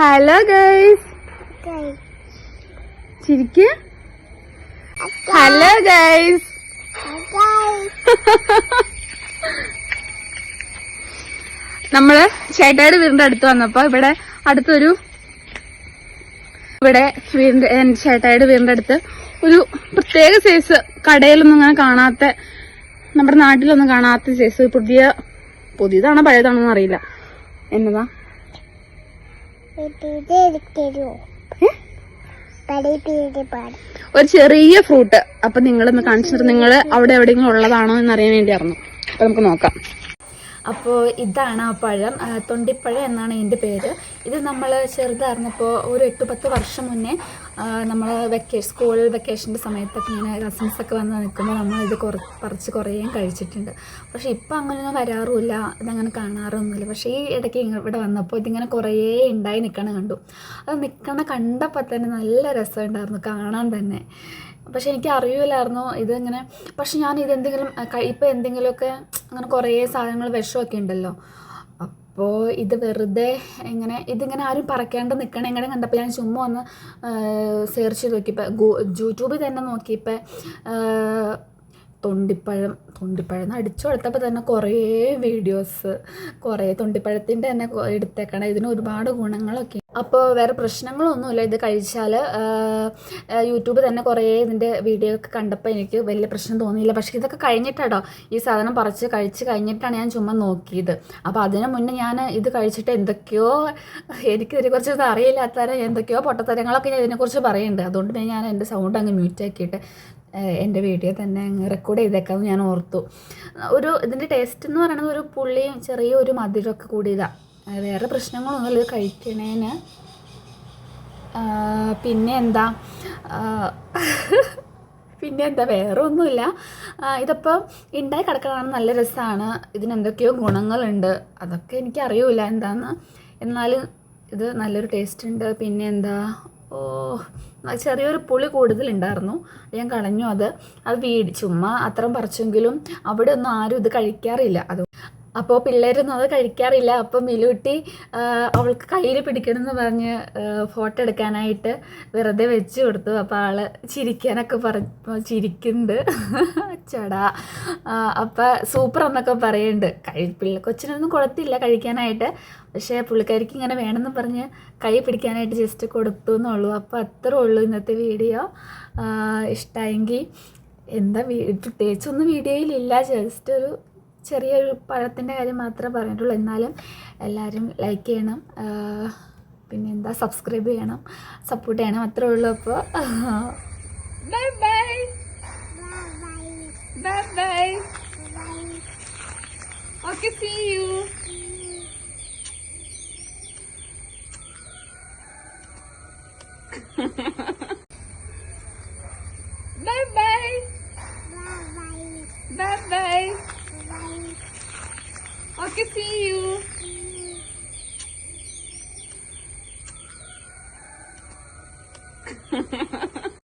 Hello guys ചിരിക്ക്. Hello guys നമ്മൾ ചേട്ടായുടെ വീടിന്റെ അടുത്ത് വന്നപ്പോ ഇവിടെ അടുത്തൊരു ഇവിടെ വീടിന്റെ ചേട്ടായുടെ വീടിന്റെ അടുത്ത് ഒരു പ്രത്യേക സൈസ് കടയിലൊന്നും അങ്ങനെ കാണാത്ത നമ്മുടെ നാട്ടിലൊന്നും കാണാത്ത സൈസ് പുതിയ പുതിയതാണോ പഴയതാണോ എന്നറിയില്ല എന്നതാ? ഒരു ചെറിയ ഫ്രൂട്ട്. അപ്പൊ നിങ്ങളൊന്ന് കാണിച്ചിട്ട് നിങ്ങൾ അവിടെ എവിടെയെങ്കിലും ഉള്ളതാണോ എന്ന് അറിയാൻ വേണ്ടിയായിരുന്നു അപ്പൊ നമുക്ക് നോക്കാം. അപ്പോൾ ഇതാണ് ആ പഴം. തൊണ്ടിപ്പഴം എന്നാണ് ഇതിന്റെ പേര്. ഇത് നമ്മൾ ചെറുതായിരുന്നപ്പോൾ ഒരു എട്ട് പത്ത് വർഷം മുന്നേ നമ്മൾ വെക്കേഷൻ സ്കൂൾ വെക്കേഷന്റെ സമയത്തൊക്കെ ഇങ്ങനെ കസിൻസൊക്കെ വന്ന് നിൽക്കുമ്പോൾ നമ്മൾ ഇത് കുറ പറിച്ച് കുറേയും കഴിച്ചിട്ടുണ്ട്. പക്ഷേ ഇപ്പം അങ്ങനെയൊന്നും വരാറുമില്ല. ഇതങ്ങനെ കാണാറൊന്നുമില്ല. പക്ഷേ ഈ ഇടയ്ക്ക് ഇവിടെ വന്നപ്പോൾ ഇതിങ്ങനെ കുറേ ഉണ്ടായി നിൽക്കണ കണ്ടു. അത് നിൽക്കണ കണ്ടപ്പോൾ തന്നെ നല്ല രസമുണ്ടായിരുന്നു കാണാൻ തന്നെ. പക്ഷെ എനിക്ക് അറിയില്ലായിരുന്നു ഇതിങ്ങനെ. പക്ഷെ ഞാൻ ഇതെന്തെങ്കിലും ഇപ്പം എന്തെങ്കിലുമൊക്കെ അങ്ങനെ കുറേ സാധനങ്ങൾ വിഷമൊക്കെ ഉണ്ടല്ലോ. അപ്പോൾ ഇത് വെറുതെ ഇങ്ങനെ ഇതിങ്ങനെ ആരും പറക്കാണ്ട് നിൽക്കണം ഇങ്ങനെ കണ്ടപ്പോൾ ഞാൻ ചുമ്മാ ഒന്ന് സെർച്ച് ചെയ്ത് നോക്കിയപ്പോൾ യൂട്യൂബിൽ തന്നെ നോക്കിയപ്പോൾ തൊണ്ടിപ്പഴം തൊണ്ടിപ്പഴം എന്ന് അടിച്ചു കൊടുത്തപ്പോൾ തന്നെ കുറേ വീഡിയോസ് കുറേ തൊണ്ടിപ്പഴത്തിന്റെ തന്നെ എടുത്തേക്കണം. ഇതിന് ഒരുപാട് ഗുണങ്ങളൊക്കെ അപ്പോൾ വേറെ പ്രശ്നങ്ങളൊന്നുമില്ല. ഇത് കഴിച്ചാൽ യൂട്യൂബ് തന്നെ കുറേ ഇതിന്റെ വീഡിയോ ഒക്കെ കണ്ടപ്പോൾ എനിക്ക് വലിയ പ്രശ്നം തോന്നിയില്ല. പക്ഷേ ഇതൊക്കെ കഴിഞ്ഞിട്ടാട്ടോ ഈ സാധനം പറിച്ച് കഴിച്ച് കഴിഞ്ഞിട്ടാണ് ഞാൻ ചുമ്മാ നോക്കിയത്. അപ്പോൾ അതിനു മുന്നേ ഞാൻ ഇത് കഴിച്ചിട്ട് എന്തൊക്കെയോ എനിക്ക് ഇതിനെക്കുറിച്ച് ഇത് അറിയില്ലാത്തവരെ എന്തൊക്കെയോ പൊട്ടത്തരങ്ങളൊക്കെ ഞാൻ ഇതിനെക്കുറിച്ച് പറയുന്നുണ്ട്. അതുകൊണ്ട് ഞാൻ എന്റെ സൗണ്ട് അങ്ങ് മ്യൂറ്റ് ആക്കിയിട്ട് എന്റെ വീഡിയോ തന്നെ അങ്ങ് റെക്കോർഡ് ചെയ്തേക്കാമെന്ന് ഞാൻ ഓർത്തു. ഒരു ഇതിന്റെ ടേസ്റ്റ് എന്ന് പറയുന്നത് ഒരു പുള്ളിയും ചെറിയ ഒരു മധുരമൊക്കെ കൂടിയതാണ് വേറെ പ്രശ്നങ്ങളൊന്നുമില്ല ഇത് കഴിക്കണേന്. പിന്നെ എന്താ? പിന്നെ എന്താ? വേറെ ഒന്നുമില്ല. ഇതപ്പോൾ ഉണ്ടായി കിടക്കണമെന്ന് നല്ല രസമാണ് ഇതിന് എന്തൊക്കെയോ ഗുണങ്ങളുണ്ട്. അതൊക്കെ എനിക്ക് അറിയൂല എന്താന്ന്. എന്നാലും ഇത് നല്ലൊരു ടേസ്റ്റ് ഉണ്ട്. പിന്നെ എന്താ? ചെറിയൊരു പുളി കൂടുതലുണ്ടായിരുന്നു. ഞാൻ കളഞ്ഞു. അത് അത് വീടി ചുമ്മാ അത്രയും പറിച്ചെങ്കിലും അവിടെ ഒന്നും ആരും ഇത് കഴിക്കാറില്ല. അത് അപ്പോൾ പിള്ളേരൊന്നും അത് കഴിക്കാറില്ല. അപ്പോൾ മിലുട്ടി അവൾക്ക് കയ്യിൽ പിടിക്കണമെന്ന് പറഞ്ഞ് ഫോട്ടോ എടുക്കാനായിട്ട് വെറുതെ വെച്ച് കൊടുത്തു. അപ്പോൾ ആൾ ചിരിക്കാനൊക്കെ പറഞ്ഞു ചിരിക്കുന്നുണ്ട്. ചടാ. അപ്പോൾ സൂപ്പർ എന്നൊക്കെ പറയുന്നുണ്ട് കഴി പിള്ള കൊച്ചിനൊന്നും കൊടുത്തില്ല കഴിക്കാനായിട്ട്. പക്ഷേ പുള്ളിക്കാരിക്ക് ഇങ്ങനെ വേണമെന്ന് പറഞ്ഞ് കൈ പിടിക്കാനായിട്ട് ജസ്റ്റ് കൊടുത്തു എന്നുള്ളൂ. അപ്പോൾ അത്രേ ഉള്ളൂ ഇന്നത്തെ വീഡിയോ. ഇഷ്ടമായെങ്കിൽ എന്താ പ്രത്യേകിച്ചൊന്നും വീഡിയോയിലില്ല ജസ്റ്റ് ഒരു ചെറിയൊരു പഴത്തിന്റെ കാര്യം മാത്രമേ പറഞ്ഞിട്ടുള്ളൂ. എന്നാലും എല്ലാവരും ലൈക്ക് ചെയ്യണം. പിന്നെ എന്താ സബ്സ്ക്രൈബ് ചെയ്യണം. സപ്പോർട്ട് ചെയ്യണം. അത്രേ ഉള്ളൂ അപ്പോൾ. Bye bye bye bye see you bye bye bye bye okay see you